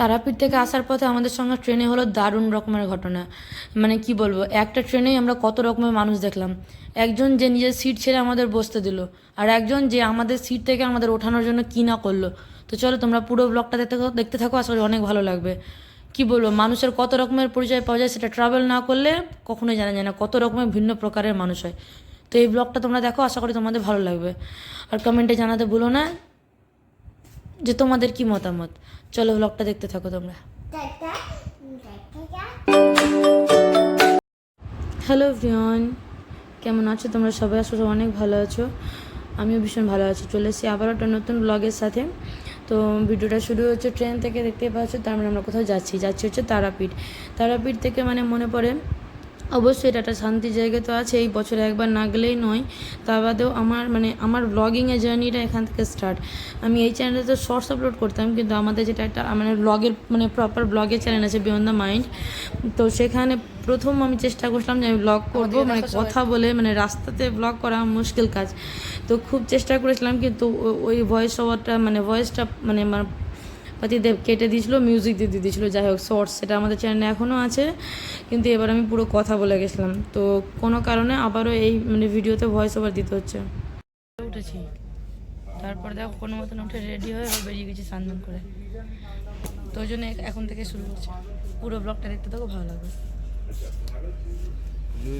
তারাপীঠ থেকে আসার পথে আমাদের সঙ্গে ট্রেনে হলো দারুণ রকমের ঘটনা। মানে কি বলব, একটা ট্রেনেই আমরা কত রকমের মানুষ দেখলাম। একজন যে নিজের সিট ছেড়ে আমাদের বসতে দিল, আর একজন যে আমাদের সিট থেকে আমাদের ওঠানোর জন্য কী না করল। তো চলো তোমরা পুরো ব্লগটা দেখতে দেখতে থাকো, আশা করি অনেক ভালো লাগবে। কি বলব, মানুষের কত রকমের পরিচয় পাওয়া যায় সেটা ট্রাভেল না করলে কখনোই জানা যায় না কত রকমের ভিন্ন প্রকারের মানুষ হয়। তো এই ব্লগটা তোমরা দেখো, আশা করি তোমাদের ভালো লাগবে। আর কমেন্টে জানাতে ভুলো না। যে তোমাদের কি মতামত? চলো ব্লগটা দেখতে থাকো তোমরা। হ্যালো ভিয়ন কেমন আছো তোমরা সবাই? আসো অনেক ভালো আছো। আমিও ভীষণ ভালো আছি। চলে এসেছি আবার একটা নতুন ব্লগের সাথে। তো ভিডিওটা শুরু হচ্ছে ট্রেন থেকে দেখতে পাচ্ছ। তার মানে আমরা কোথাও যাচ্ছি। যাচ্ছি হচ্ছে তারাপীঠ। তারাপীঠ থেকে মানে মনে পড়ে অবশ্যই এটা একটা শান্তির জায়গা তো আছে এই বছরে একবার না গেলেই নয়। তা বাদেও আমার মানে আমার ব্লগিংয়ের জার্নিটা এখান থেকে স্টার্ট আমি এই চ্যানেলে তো শর্টস আপলোড করতাম কিন্তু আমাদের যেটা একটা মানে ব্লগের মানে প্রপার ব্লগের চ্যানেল আছে বিয়ন দ্য মাইন্ড তো সেখানে প্রথম আমি চেষ্টা করছিলাম যে আমি ব্লগ করব মানে কথা বলে মানে রাস্তাতে ব্লগ করা মুশকিল কাজ। তো খুব চেষ্টা করেছিলাম কিন্তু ও- ওই ভয়েস ওভারটা মানে ভয়েসটা মানে আমার পাতিদেব কেটে দিয়েছিলো মিউজিক দিয়ে দিয়ে দিয়েছিলো। যাই হোক শর্টস সেটা আমাদের চ্যানেলে এখনও আছে। কিন্তু এবার আমি পুরো কথা বলে গেছিলাম। তো কোনো কারণে আবারও এই মানে ভিডিওতে ভয়েস ওভার দিতে হচ্ছে। উঠেছি। তারপর দেখো কোনো মতন উঠে রেডি হয়ে বেরিয়ে গেছি স্নান করে। তো ওই জন্য এখন থেকে শুরু করছি। পুরো ব্লগটা দেখতে থাকো ভালো লাগবে।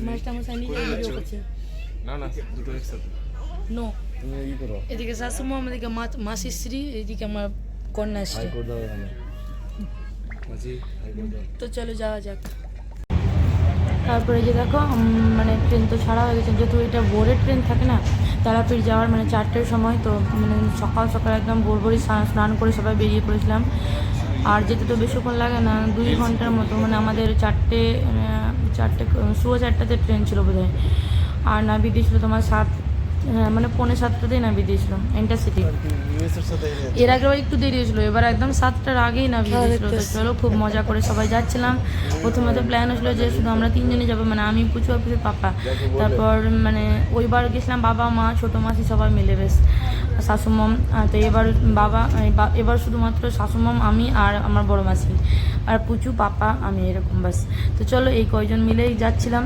মাছটা আমার ভিডিও করছে। না না দুটো একসাথে। নো এদিকে শাশুমা এদিকে মা- মাসির স্ত্রী এদিকে আমার কন্যাশ্রী। তো চলো যাওয়া যাক। তারপরে যে দেখো মানে ট্রেন তো ছাড়া হয়ে গেছে। যেহেতু এটা ভোরের ট্রেন থাকে না তারাপীঠ যাওয়ার মানে চারটের সময় তো মানে সকাল সকাল একদম ভোর ভোরই স্নান করে সবাই বেরিয়ে পড়েছিলাম। আর যেতে তো বেশিক্ষণ লাগে না দুই ঘণ্টার মতো। মানে আমাদের চারটে চারটে শুভ চারটাতে ট্রেন ছিল বোধ হয় আর নামিয়ে দিয়েছিল তোমার সাত হ্যাঁ মানে পৌনে সাতটাতেই নামিয়ে দিয়েছিল ইন্টারসিটি এর আগে একটু দেরি হয়েছিল এবার একদম সাতটার আগেই নামিয়ে দিয়েছিল। তো চলো খুব মজা করে সবাই যাচ্ছিলাম। প্রথমে তো প্ল্যান হয়েছিল যে শুধু আমরা তিনজনই যাব মানে আমি পুচু অফিসে পাপা। তারপর মানে ওইবার গেছিলাম বাবা মা ছোটো মাসি সবাই মিলে বেশ। শাশুমম তো এবার বাবা এবার শুধুমাত্র শাশুমম আমি আর আমার বড় মাসি। আর পুচু পাপা আমি এরকম বাস। তো চলো এই কয়জন মিলেই যাচ্ছিলাম।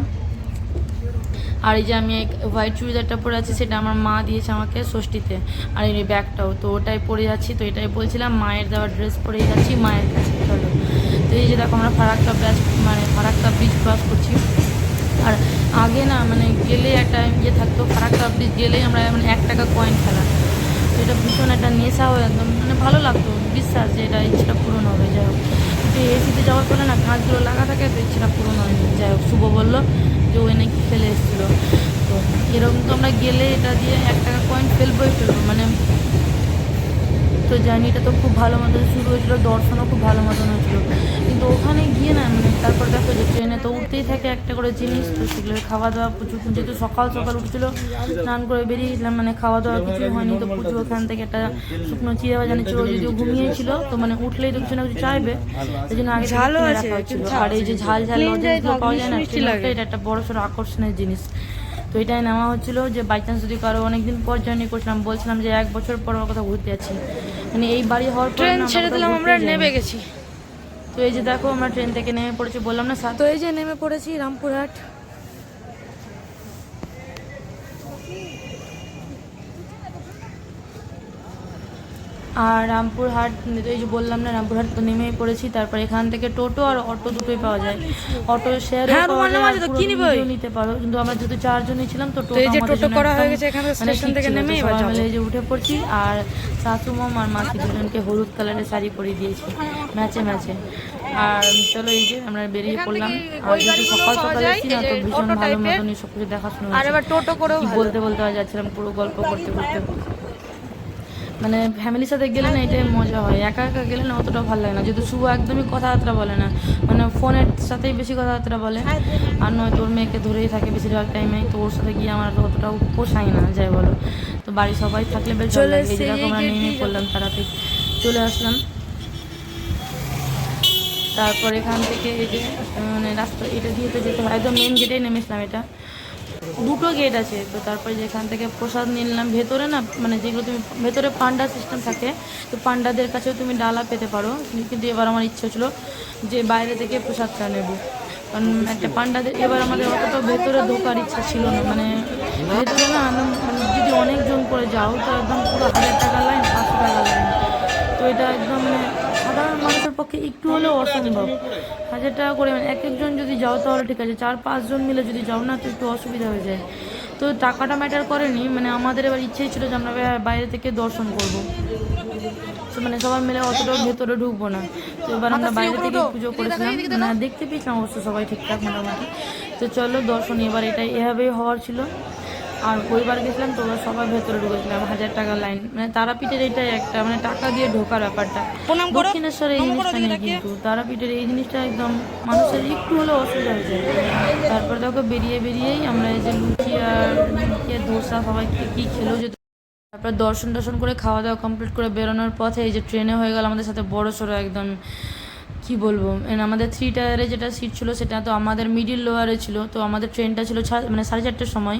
আর এই যে আমি হোয়াইট চুড়িদারটা পরে আছি, সেটা আমার মা দিয়েছে আমাকে ষষ্ঠীতে। আর এই ব্যাগটাও, তো ওটাই পরে যাচ্ছি, তো এটাই বলছিলাম, মায়ের দেওয়া ড্রেস পরেই যাচ্ছি, মায়ের কাছে, চলো। তো এই যে দেখো, আমরা ফারাক্কা ব্যাচ মানে ফারাক্কা ব্রিজ ক্রস করছি। আর আগে না মানে গেলে একটা ইয়ে থাকতো, ফারাক্কা ব্রিজ গেলেই আমরা মানে এক টাকা কয়েন খেলা তো এটা ভীষণ একটা নেশা হয়ে একদম মানে ভালো লাগতো, বিশ্বাস যে এটা ইচ্ছেটা পূরণ হবে, যাই হোক। এসিতে যাওয়ার পরে না কাঁচগুলো লাগা থাকে, তো ইচ্ছেটা পূরণ হয়নি। যাই হোক, শুভ বলল। যে ওই নাকি ফেলে এসেছিল। তো এরকম তো আমরা গেলে এটা দিয়ে এক টাকা কয়েন ফেলবোই ফেলব। মানে তো জার্নিটা তো খুব ভালো মতন শুরু হয়েছিল দর্শনও খুব ভালো মতন হয়েছিল। কিন্তু ওখানে গিয়ে না মানে তারপর দেখো যে ট্রেনে তো উঠতেই থাকে একটা করে জিনিস তো সেগুলো খাওয়া দাওয়া প্রচুর যেহেতু সকাল সকাল উঠছিল স্নান করে বেরিয়েছিলাম মানে খাওয়া দাওয়া কিছু হয়নি তো প্রচুর ওখান থেকে একটা শুকনো চিড়ে ভাজা নিচ্ছিল ও যদিও ঘুমিয়েছিল তো মানে উঠলেই তো কিছু না কিছু চাইবে এই জন্য আগে ঝালও আছে আর এই যে ঝাল ঝাল পাওয়া যায় না এটা একটা বড় সড়ো আকর্ষণের জিনিস। তো এটাই নেওয়া হচ্ছিল যে বাই চান্স যদি কারও অনেকদিন পর জার্নি করছিলাম বলছিলাম যে এক বছর পর আমার কথা ঘুরতে যাচ্ছি। মানে এই বাড়ি হওয়ার পর ট্রেন ছেড়ে দিলাম আমরা নেমে গেছি। তো এই যে দেখো আমরা ট্রেন থেকে নেমে পড়েছি বললাম না সাত তো এই যে নেমে পড়েছি রামপুরহাট। আর রামপুরহাট এই যে বললাম না রামপুরহাট তো নেমেই পড়েছি তারপর এখান থেকে টোটো আর অটো দুটোই পাওয়া যায়। অটো শেয়ার হ্যাঁ? নিতে পারো। কিন্তু আমরা যেহেতু চারজনই ছিলাম তো টোটো করা হয়ে গেছে এখানে মানে স্টেশন থেকে। তো নেমে এই যে উঠে পড়ছি আর শাশুমম আর মাসি দুজনকে হলুদ কালারের শাড়ি পরিয়ে দিয়েছি ম্যাচে ম্যাচে। আর চলো এই যে আমরা বেরিয়ে পড়লাম। আর যেহেতু সকাল সকাল এসেছি না তো ভীষণ ভালো মতনই সব কিছু দেখাশোনা আর এবার টোটো করেও কি বলতে বলতে যাচ্ছিলাম পুরো গল্প করতে করতে। মানে ফ্যামিলির সাথে গেলে না এটাই মজা হয়। একা একা গেলে না অতটা ভালো লাগে না। যেহেতু শুভ একদমই কথাবার্তা বলে না মানে ফোনের সাথেই বেশি কথাবার্তা বলে। আর নয় তোর মেয়েকে ধরেই থাকে বেশিরভাগ টাইমে তো ওর সাথে গিয়ে আমার অতটা পোষায় না যাই বলো। তো বাড়ির সবাই থাকলে বেশ ভালো লাগে। এই যে এসেছি, দেখো এই আমরা দিয়ে পড়লাম তাড়াতাড়ি চলে আসলাম। তারপর এখান থেকে এই যে মানে রাস্তা এটা দিয়ে তো যেতে হয়। একদম মেন গেটেই নেমেছিলাম এটা। দুটো গেট আছে। তো তারপরে যেখান থেকে প্রসাদ নিলাম, ভেতরে না মানে যেগুলো তুমি, ভেতরে পান্ডা সিস্টেম থাকে, তো পান্ডাদের কাছেও তুমি ডালা পেতে পারো। কিন্তু এবার আমার ইচ্ছে ছিল যে বাইরে থেকে প্রসাদটা নেব। কারণ একটা পান্ডাদের, এবার আমাদের অতটা ভেতরে ঢোকার ইচ্ছা ছিল না। মানে ভেতরে না মানে যদি অনেকজন করে যাও, তো একদম পুরো হাজার টাকা লাইন পক্ষে একটু হলেও অসম্ভব। হাজার টাকা করে মানে এক একজন যদি যাও তাহলে ঠিক আছে চার পাঁচজন মিলে যদি যাও না তো একটু অসুবিধা হয়ে যায়। তো টাকাটা ম্যাটার করেনি মানে আমাদের এবার ইচ্ছেই ছিল যে আমরা বাইরে থেকে দর্শন করব। তো মানে সবাই মিলে অতটাও ভেতরে ঢুকবো না। তো এবার আমরা বাইরে থেকে পুজো করেছিলাম। মানে দেখতে পেয়েছিলাম অবশ্য সবাই ঠিকঠাক মোটামুটি। তো চলো দর্শন এবার এটাই এভাবেই হওয়ার ছিল। আর পরিবার গেছিলাম তো ওরা সবাই ভেতরে ঢুকেছিলাম হাজার টাকা লাইন মানে তারাপীঠের এটাই একটা মানে টাকা দিয়ে ঢোকার ব্যাপারটা। দক্ষিণেশ্বরে এই জিনিসটা নেই কিন্তু। তারাপীঠের এই জিনিসটা একদম মানুষের একটু হলেও অসুবিধা হয়েছে তারপর দেখো বেরিয়ে বেরিয়েই আমরা এই যে লুচি আর ধোসা সবাই কে কী খেলো যে তারপর দর্শন দর্শন করে খাওয়া দাওয়া কমপ্লিট করে বেরোনোর পথে এই যে ট্রেনে হয়ে গেল আমাদের সাথে বড় সড়ো একদম কি বলব? আমাদের থ্রি টায়ারে যেটা সিট ছিল সেটা তো আমাদের মিডিল লোয়ারে ছিল। তো আমাদের ট্রেনটা ছিল মানে সাড়ে চারটের সময়।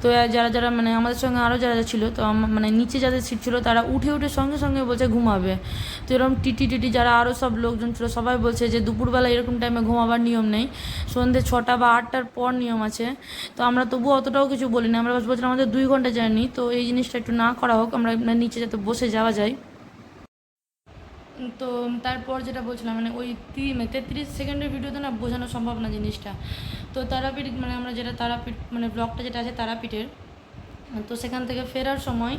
তো যারা যারা মানে আমাদের সঙ্গে আরও যারা ছিল, তো মানে নিচে যাদের সিট ছিল, তারা উঠে উঠে সঙ্গে সঙ্গে বলছে ঘুমাবে। তো এরকম টিটি টিটি যারা আরও সব লোকজন ছিল, সবাই বলছে যে দুপুরবেলা এরকম টাইমে ঘুমাবার নিয়ম নেই। সন্ধ্যে ছটা বা আটটার পর নিয়ম আছে। তো আমরা তবুও অতটাও কিছু বলিনি। আমরা বলছিলাম আমাদের দুই ঘণ্টা জার্নি তো এই জিনিসটা একটু না করা হোক, আমরা মানে নিচে যাতে বসে যাওয়া যায়। তো তারপর যেটা বলছিলাম মানে ওই মানে তেত্রিশ সেকেন্ডের ভিডিওতে না বোঝানো সম্ভব না জিনিসটা। তো তারাপীঠ মানে আমরা যেটা তারাপীঠ মানে ব্লগটা যেটা আছে তারাপীঠের, তো সেখান থেকে ফেরার সময়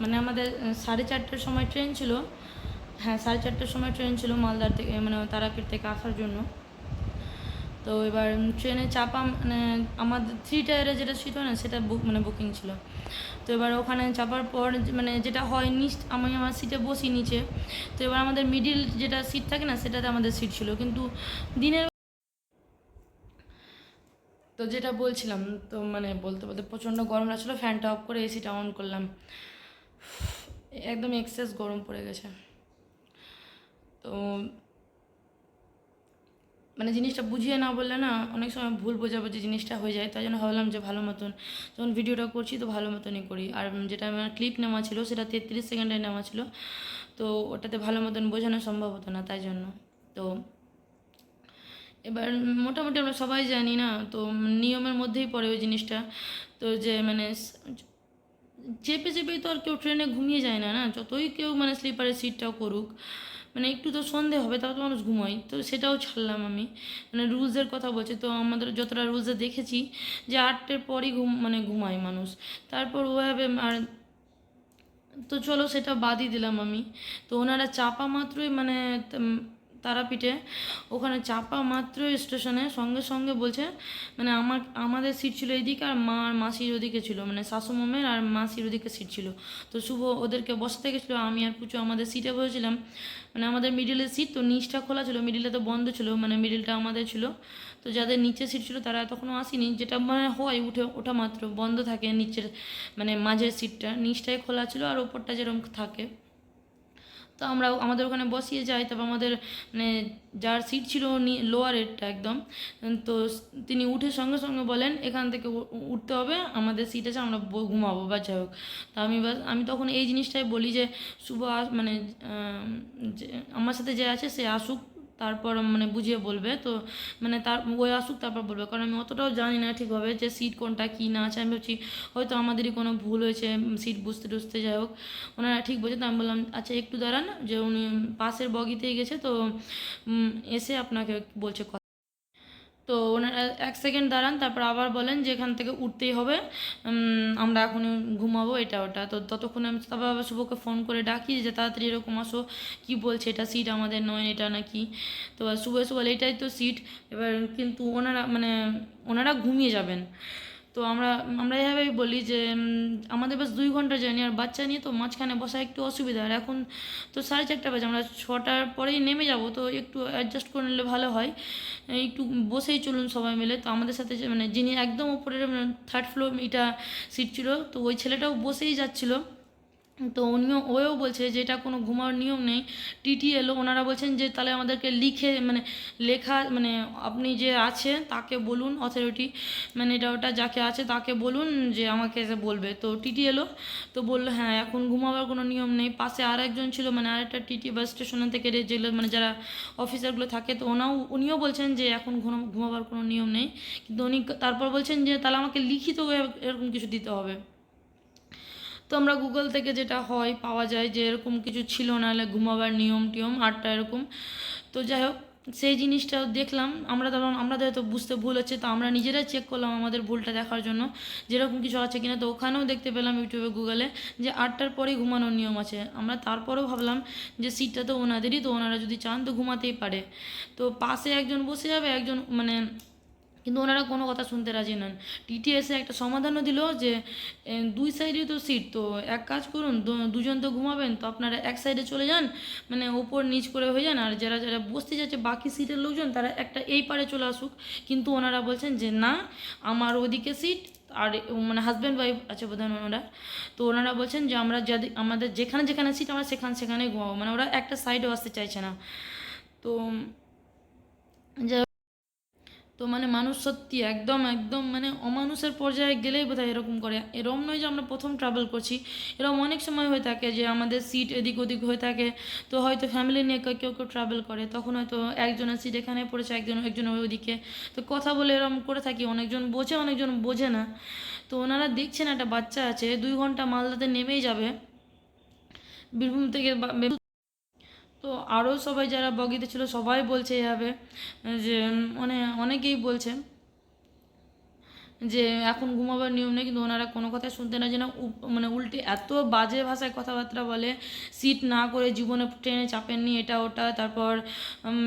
মানে আমাদের সাড়ে চারটের সময় ট্রেন ছিল। হ্যাঁ সাড়ে চারটের সময় ট্রেন ছিল মালদার থেকে মানে তারাপীঠ থেকে আসার জন্য। তো এবার ট্রেনে চাপা মানে আমাদের থ্রি টায়ারে যেটা সিট হয় না, সেটা বুক মানে বুকিং ছিল। তো এবার ওখানে চাপার পর মানে যেটা হয়, নিচ আমি আমার সিটে বসি নিচে। তো এবার আমাদের মিডিল যেটা সিট থাকে না, সেটাতে আমাদের সিট ছিল। কিন্তু দিনের তো যেটা বলছিলাম, তো মানে বলতে বলতে প্রচণ্ড গরম লাগছিল ফ্যানটা অফ করে এসিটা অন করলাম। একদম এক্সেস গরম পড়ে গেছে। তো মানে জিনিসটা বুঝিয়ে না বললে না অনেক সময় ভুল বোঝাবুঝি জিনিসটা হয়ে যায়। তাই জন্য ভাবলাম যে ভালো মতন যখন ভিডিওটা করছি তো ভালো মতনই করি। আর যেটা আমার ক্লিপ নেওয়া ছিল সেটা তেত্রিশ সেকেন্ডে নেওয়া ছিল। তো ওটাতে ভালো মতন বোঝানো সম্ভব হতো না তাই জন্য। তো এবার মোটামুটি আমরা সবাই জানি না, তো নিয়মের মধ্যেই পড়ে ওই জিনিসটা। তো যে মানে চেপে চেপেই তো আর কেউ ট্রেনে ঘুমিয়ে যায় না না? যতই কেউ মানে স্লিপারের সিটটাও করুক মানে একটু তো সন্ধে হবে, তাও তো মানুষ ঘুমোয়। তো সেটাও ছাড়লাম আমি। মানে রুলসের কথা বলছি, তো আমাদের যতটা রুলসে দেখেছি যে আটটের পরই ঘুম মানে ঘুমায় মানুষ। তারপর ওভাবে আর তো চলো সেটা বাদই দিলাম আমি। তো ওনারা চাপা মাত্রই মানে তারাপীঠে। ওখানে চাপা মাত্র স্টেশনে সঙ্গে সঙ্গে বলছে মানে আমার, আমাদের সিট ছিল এইদিকে আর মা আর মাসির ওদিকে ছিল মানে শাশুমমের আর মাসির ওদিকে সিট ছিল। তো শুভ ওদেরকে বসাতে গেছিল, আমি আর পুচু আমাদের সিটে বসেছিলাম। মানে আমাদের মিডিলের সিট তো নিচটা খোলা ছিল মিডিলে তো বন্ধ ছিল মানে মিডিলটা আমাদের ছিল। তো যাদের নিচে সিট ছিল তারা তখনও আসেনি, যেটা মানে হয় উঠে, ওঠা মাত্র, বন্ধ থাকে নিচের মানে মাঝের সিটটা। নিচটাই খোলা ছিল আর ওপরটা যেরকম থাকে। তো আমরা আমাদের ওখানে বসিয়ে যাই, তারপর আমাদের মানে যার সিট ছিল লোয়ারেরটা একদম, তো তিনি উঠে সঙ্গে সঙ্গে বলেন, এখান থেকে উঠতে হবে, আমাদের সিট আছে, আমরা ঘুমাবো, বা যাই হোক। তা আমি আমি তখন এই জিনিসটাই বলি যে, শুভ মানে আমার সাথে যে আছে, সে আসুক। তারপর মানে বুঝিয়ে বলবে। তো মানে তার ওই আসুক, তারপর বলবে। কারণ আমি অতটাও জানি না ঠিকভাবে যে সিট কোনটা কী না আছে। আমি ভাবছি হয়তো আমাদেরই কোনো ভুল হয়েছে সিট বুঝতে টুঝতে যাই হোক। ওনারা ঠিক বলছে, তো আমি বললাম আচ্ছা একটু দাঁড়ান। যে উনি পাশের বগিতেই গেছে, তো এসে আপনাকে বলছে তো ওনারা এক সেকেন্ড দাঁড়ান, তারপর আবার বলেন যে এখান থেকে উঠতেই হবে। আমরা এখনই ঘুমাবো, এটা ওটা। তো ততক্ষণে আমি তারপর আবার শুভকে ফোন করে ডাকি যে, তাড়াতাড়ি এরকম আসো, কী বলছে এটা সিট আমাদের নয়, এটা নাকি? তো শুভ এসে বলে, এটাই তো সিট এবার কিন্তু ওনারা মানে ওনারা ঘুমিয়ে যাবেন। তো আমরা আমরা এভাবেই বলি যে আমাদের বাস দুই ঘণ্টা জার্নি আর বাচ্চা নিয়ে তো মাঝখানে বসা একটু অসুবিধা। আর এখন তো সাড়ে চারটা বাজে, আমরা ছটার পরেই নেমে যাব, তো একটু অ্যাডজাস্ট করে নিলে ভালো হয়। একটু বসেই চলুন সবাই মিলে। তো আমাদের সাথে মানে যিনি একদম উপরের থার্ড ফ্লোর এটা সিট ছিল, তো ওই ছেলেটাও বসেই যাচ্ছিল। তো উনিও ওও বলছে যে এটা কোনো ঘুমানোর নিয়ম নেই। টিটি এলো ওনারা বলছেন যে তাহলে আমাদেরকে লিখে মানে লেখা মানে আপনি যে আছে তাকে বলুন অথরিটি মানে এটা ওটা যাকে আছে তাকে বলুন যে আমাকে এসে বলবে। তো টিটি এলো তো বলল হ্যাঁ এখন ঘুমাবার কোনো নিয়ম নেই। পাশে আর একজন ছিল মানে আরেকটা টিটি বাস স্টেশন থেকে যেগুলো মানে যারা অফিসারগুলো থাকে, তো ওনাও, উনিও বলছেন যে এখন ঘুম- ঘুমাবার কোনো নিয়ম নেই। কিন্তু উনি তারপর বলছেন যে তাহলে আমাকে লিখিত এরকম কিছু দিতে হবে। আমরা গুগল থেকে যেটা হয়, পাওয়া যায় যে এরকম কিছু ছিল না ঘুমাবার নিয়ম টিয়ম আটটা এরকম। তো যাই হোক, সেই জিনিসটা দেখলাম। আমরা ধরুন আমাদের হয়তো বুঝতে ভুল হচ্ছে, তো আমরা নিজেরাই চেক করলাম আমাদের ভুলটা দেখার জন্য, যেরকম কিছু আছে কিনা। তো ওখানেও দেখতে পেলাম ইউটিউবে গুগলে যে আটটার পরেই ঘুমানোর নিয়ম আছে। আমরা তারপরেও ভাবলাম যে সিটটা তো ওনাদেরই, তো ওনারা যদি চান তো ঘুমাতেই পারে। তো পাশে একজন বসে যাবে, একজন মানে কিন্তু ওনারা কোনো কথা শুনতে রাজি নন। টিটিএসে একটা সমাধানও দিল যে দুই সাইডে তো সিট তো এক কাজ করুন দুজন তো ঘুমাবেন তো আপনারা এক সাইডে চলে যান মানে ওপর নিচ করে হয়ে যান আর যারা যারা বসতে যাচ্ছে বাকি সিটের লোকজন তারা একটা এই পারে চলে আসুক। কিন্তু ওনারা বলছেন যে না আমার ওদিকে সিট আর মানে হাজব্যান্ড ওয়াইফ আছে বোধহয় ওনারা। তো ওনারা বলছেন যে আমরা যদি আমাদের যেখানে যেখানে সিট আমরা সেখানে সেখানেই ঘুমাবো। মানে ওরা একটা সাইডেও আসতে চাইছে না। তো হোক, তো মানে মানুষ সত্যি একদম একদম মানে অমানুষের পর্যায়ে গেলেই বোধহয় এরকম করে। এরম নয় যে আমরা প্রথম ট্রাভেল করছি। এরকম অনেক সময় হয়ে থাকে যে আমাদের সিট এদিক ওদিক হয়ে থাকে। তো হয়তো ফ্যামিলি নিয়ে কেউ কেউ ট্রাভেল করে। তখন হয়তো একজনের সিট এখানে পড়েছে, একজন একজন ওইদিকে তো কথা বলে এরকম করে থাকি। অনেকজন বোঝে অনেকজন বোঝে না। তো ওনারা দেখছেন একটা বাচ্চা আছে, দুই ঘণ্টা মালদাতে নেমেই যাবে। বীরভূম থেকে তো আরও সবাই যারা বগিতে ছিল সবাই বলছে এভাবে, যে মানে অনেকেই বলছে যে, এখন ঘুমাবার নিয়ম নেই, কিন্তু ওনারা কোনো কথাই শুনতে না যেন মানে উল্টে এত বাজে ভাষায় কথাবার্তা বলে, সিট না করে জীবনে ট্রেনে চাপেননি, এটা ওটা, তারপর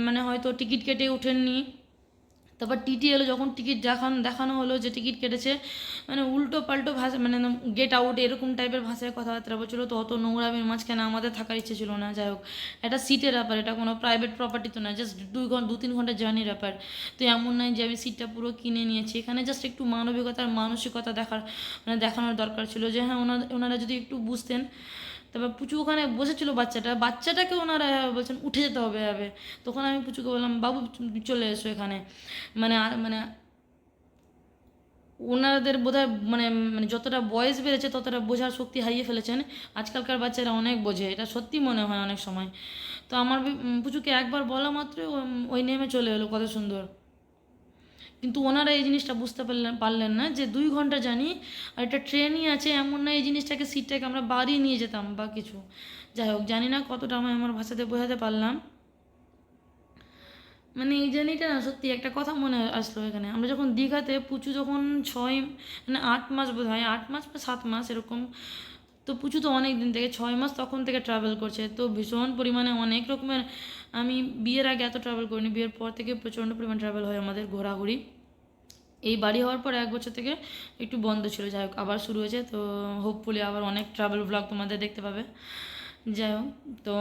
মানে হয়তো টিকিট কেটে ওঠেননি তারপর টিটি এলো যখন টিকিট দেখান, দেখানো হলো যে টিকিট কেটেছে মানে উল্টো পাল্টো ভাষা মানে গেট আউট এরকম টাইপের ভাষায় কথাবার্তা বলছিল। তো অত নোংরামির মাঝখানে আমাদের থাকার ইচ্ছে ছিল না, যাই হোক। এটা সিটের ব্যাপার, এটা কোনো প্রাইভেট প্রপার্টি তো না জাস্ট দুই ঘণ্টা দু তিন ঘণ্টা জার্নির ব্যাপার। তো এমন নয় যে আমি সিটটা পুরো কিনে নিয়েছি। এখানে জাস্ট একটু মানবিকতার, মানসিকতা দেখার মানে দেখানোর দরকার ছিল যে হ্যাঁ ওনারা ওনারা যদি একটু বুঝতেন তারপর পুচু ওখানে বসেছিল বাচ্চাটা, বাচ্চাটাকে ওনারা বলছেন, উঠে যেতে হবে এভাবে। তখন আমি পুচুকে বললাম, বাবু চলে এসো এখানে। মানে মানে ওনাদের বোধহয় মানে মানে যতটা বয়স বেড়েছে, ততটা বোঝার শক্তি হারিয়ে ফেলেছেন। আজকালকার বাচ্চারা অনেক বোঝে, এটা সত্যি মনে হয় অনেক সময়। তো আমার পুচুকে একবার বলা মাত্র ওই নেমে চলে এলো, কত সুন্দর। কিন্তু ওনারা এই জিনিসটা বুঝতে পারলেন পারলেন না যে দুই ঘণ্টা জানি আর একটা ট্রেনই আছে, এমন না এই জিনিসটাকে, সিটটাকে আমরা বাড়িয়ে নিয়ে যেতাম বা কিছু। যাই হোক, জানি না কতটা আমি আমার ভাষাতে বোঝাতে পারলাম। মানে এই জার্নিটা না সত্যি একটা কথা মনে আসলো এখানে। আমরা যখন দীঘাতে, পুচু যখন ছয় মানে আট মাস বোধ হয় আট মাস বা সাত মাস এরকম, তো পুচু তো অনেক দিন থেকে, ছয় মাস তখন থেকে ট্রাভেল করছে। তো ভীষণ পরিমাণে অনেক রকমের আমি বিয়ের আগে এত ট্রাভেল করিনি। বিয়ের পর থেকে প্রচণ্ড পরিমাণ ট্রাভেল হয় আমাদের ঘোরাঘুরি। এই বাড়ি হওয়ার পর এক বছর থেকে একটু বন্ধ ছিল। যাই হোক, আবার শুরু হয়েছে। তো হোপফুলি আবার অনেক ট্রাভেল ব্লগ তোমাদের দেখতে পাবে। যাই হোক, তো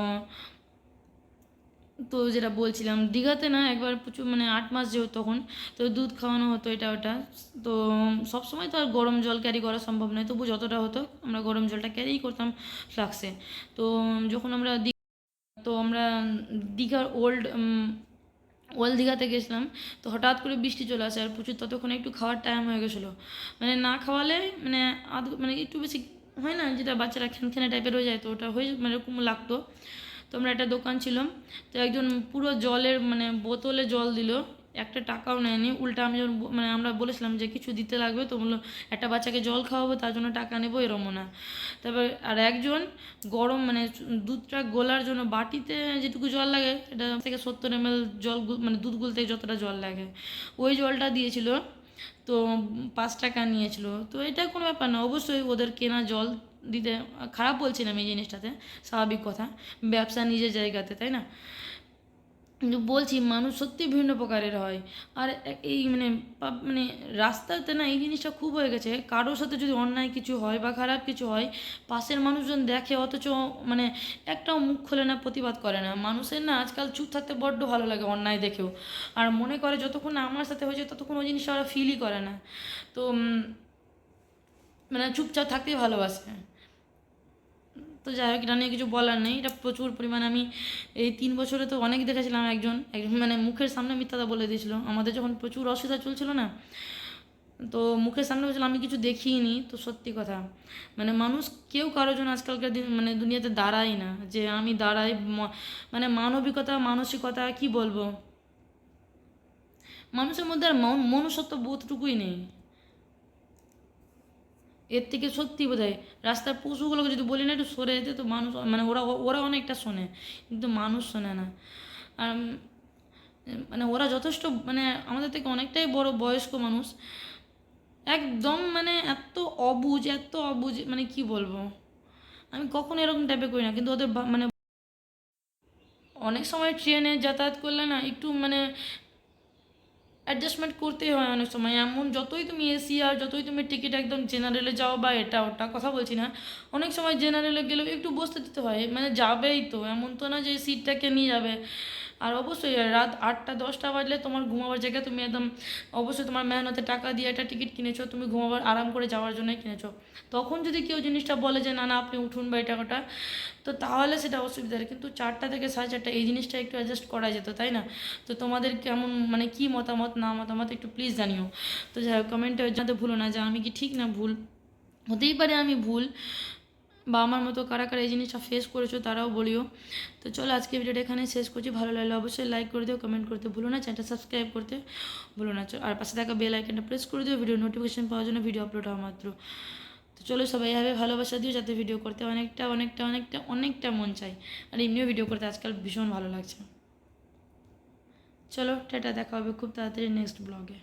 তো যেটা বলছিলাম, দীঘাতে না একবার প্রচুর মানে আট মাস যেহেতু তখন, তো দুধ খাওয়ানো হতো এটা ওটা। তো সবসময় তো আর গরম জল ক্যারি করা সম্ভব নয়। তবু যতটা হতো আমরা গরম জলটা ক্যারিই করতাম ফ্লাক্সে তো যখন আমরা তো আমরা দীঘার ওল্ড ওল্ড দীঘাতে গেছিলাম, তো হঠাৎ করে বৃষ্টি চলে আসে আর প্রচুর, ততক্ষণে একটু খাওয়ার টাইম হয়ে গেছিল। মানে না খাওয়ালে মানে আধ মানে একটু বেশি হয় না, যেটা বাচ্চারা খ্যানখ্যানে টাইপের হয়ে যায়, তো ওটা হয়ে মানে এরকম লাগতো। তো আমরা একটা দোকান ছিলাম, তো একজন পুরো জলের মানে বোতলে জল দিল একটা টাকাও নেয়নি। উল্টা আমি যখন মানে আমরা বলেছিলাম যে কিছু দিতে লাগবে তো বলল, একটা বাচ্চাকে জল খাওয়াবো, তার জন্য টাকা নেব, এরমও না। তারপর আর একজন গরম মানে দুধটা গোলার জন্য বাটিতে যেটুকু জল লাগে, এটা থেকে সত্তর এম জল মানে দুধ গুলতে যতটা জল লাগে, ওই জলটা দিয়েছিল, তো পাঁচ টাকা নিয়েছিল। তো এটা কোনো ব্যাপার না, অবশ্যই ওদের কেনা জল দিতে, খারাপ বলছি না আমি এই জিনিসটাতে, স্বাভাবিক কথা, ব্যবসা নিজের জায়গাতে, তাই না? বলছি, মানুষ সত্যি বিভিন্ন প্রকারের হয়। আর এই মানে মানে রাস্তাতে না এই জিনিসটা খুব হয়ে গেছে। কারোর সাথে যদি অন্যায় কিছু হয় বা খারাপ কিছু হয়, পাশের মানুষজন দেখে, অথচ মানে একটাও মুখ খোলে না, প্রতিবাদ করে না। মানুষের না আজকাল চুপ থাকতে বড্ড ভালো লাগে অন্যায় দেখেও। আর মনে করে যতক্ষণ না আমার সাথে হয়েছে, ততক্ষণ ওই জিনিসটা ওরা ফিলই করে না। তো মানে চুপচাপ থাকতেই ভালোবাসে। তো যাই হোক, এটা নিয়ে কিছু বলার নেই। এটা প্রচুর পরিমাণে আমি এই তিন বছরে তো অনেক দেখেছিলাম একজন একজন মানে মুখের সামনে মিথ্যাটা বলে দিয়েছিল। আমাদের যখন প্রচুর অসুবিধা চলছিল না, তো মুখের সামনে বলছিল, আমি কিছু দেখিনি। তো সত্যি কথা মানে মানুষ কেউ কারোর জন্য আজকালকার দিন মানে দুনিয়াতে দাঁড়ায় না। যে আমি দাঁড়াই মানে মানবিকতা, মানসিকতা, কি বলব? মানুষের মধ্যে আর মন- মনুষ্যত্ব বোধটুকুই নেই। এর থেকে সত্যি বোধ হয় রাস্তার পশুগুলোকে যদি বলি না, একটু সরে যেতে তো মানুষ মানে ওরা ওরা অনেকটা শোনে, কিন্তু মানুষ শোনে না। আর মানে ওরা যথেষ্ট মানে আমাদের থেকে অনেকটাই বড় বয়স্ক মানুষ। একদম মানে এত অবুঝ এত অবুঝ মানে কি বলব? আমি কখনো এরকম টাইপের করি না, কিন্তু ওদের মানে অনেক সময় ট্রেনে যাতায়াত করলে না, একটু মানে অ্যাডজাস্টমেন্ট করতেই হয় অনেক সময়। এমন যতই তুমি এসি আর যতই তুমি টিকিট একদম জেনারেলে যাও বা এটা ওটা কথা বলছি না, অনেক সময় জেনারেলে গেলেও একটু বসতে দিতে হয়। মানে যাবেই তো, এমন তো না যে সিটটাকে নিয়ে যাবে। আর অবশ্যই রাত আটটা, দশটা বাজলে তোমার ঘুমাবার জায়গায় তুমি একদম অবশ্যই তোমার মেহনতে টাকা দিয়ে একটা টিকিট কিনেছো, তুমি ঘুমাবার আরাম করে যাওয়ার জন্যই কিনেছো। তখন যদি কেউ জিনিসটা বলে যে, না না, আপনি উঠুন বা এটা ওটা তো তাহলে সেটা অসুবিধার কিন্তু চারটা থেকে সাড়ে চারটা এই জিনিসটা একটু অ্যাডজাস্ট করা যেত, তাই না? তো তোমাদের কেমন মানে কি মতামত, না মতামত একটু প্লিজ জানিও। তো যাই হোক কমেন্টে জানাতে ভুলো না যে আমি কি ঠিক না ভুল? হতেই পারে আমি ভুল বা আমার মতো কারা কারা এই জিনিসটা ফেস করেছ তারাও বলিও। তো চলো আজকে ভিডিওটা এখানে শেষ করছি। ভালো লাগলে অবশ্যই লাইক করে দিও কমেন্ট করতে ভুলো না। চ্যানেলটা সাবস্ক্রাইব করতে ভুলো না। আর পাশে থাকা বেল আইকনটা প্রেস করে দিও। ভিডিও নোটিফিকেশন পাওয়ার জন্য ভিডিও আপলোড হওয়া মাত্র। তো চলো সবাই এভাবে ভালোবাসা দিও, যাতে ভিডিও করতে অনেকটা অনেকটা অনেকটা অনেকটা মন চাই আর এমনিও ভিডিও করতে আজকাল ভীষণ ভালো লাগছে। চলো, টাটা, দেখা হবে খুব তাড়াতাড়ি নেক্সট ব্লগে